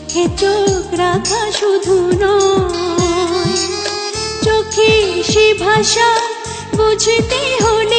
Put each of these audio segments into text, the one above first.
চোখে চোখ রাখা শুধু নয়। চোখে সে ভাষা বুঝতে হলে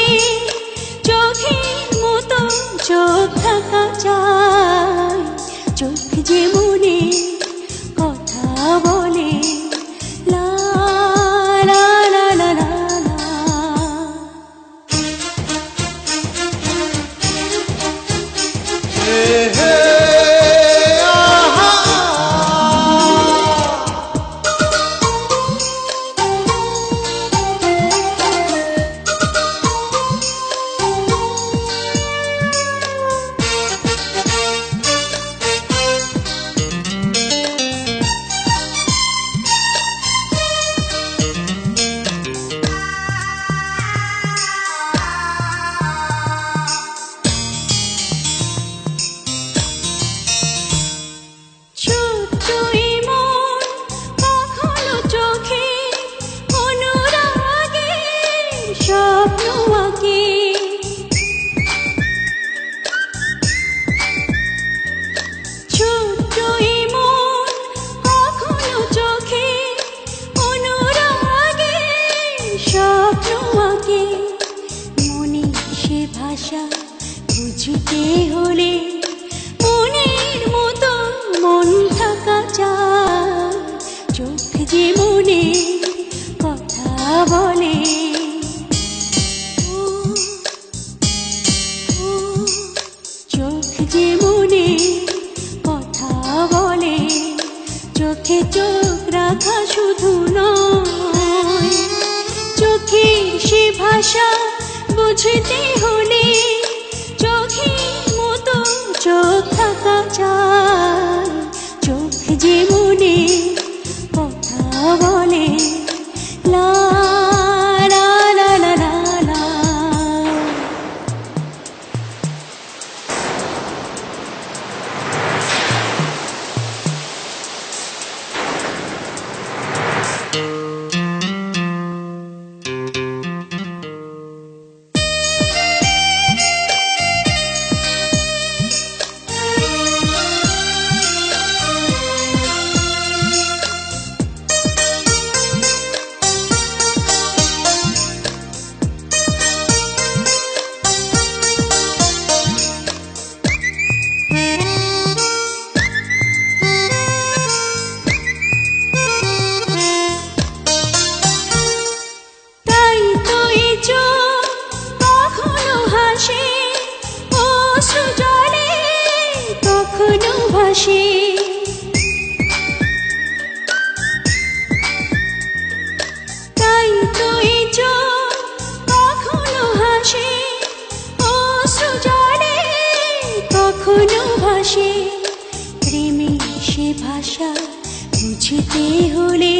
হলে মনের মতো মন থাকা চায় চোখ যে মনে কথা বলে। চোখ যে মনে কথা বলে। চোখে চোখ রাখা শুধু নয়। চোখে সে ভাষা বুঝতে হলে কখনো তাই তো কখনো হাসে অশ্রু জলে কখনো ভাসে। প্রেমে সে ভাষা বুঝতে হলে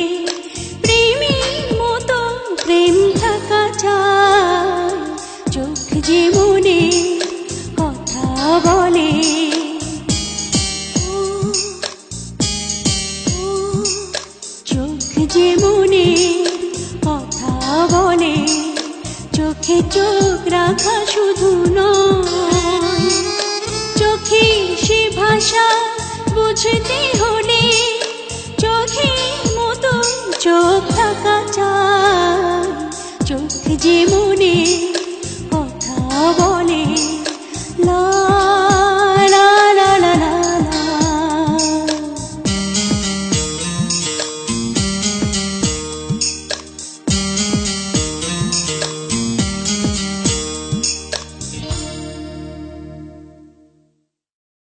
প্রেমের মতো প্রেম থাকা চায় চোখ যে মনে কথা বলে। চোখে চোখ রাখা শুধু নয়, চোখে সে ভাষা বুঝতে হলে চোখে মতো চোখ থাকা চায় চোখ যে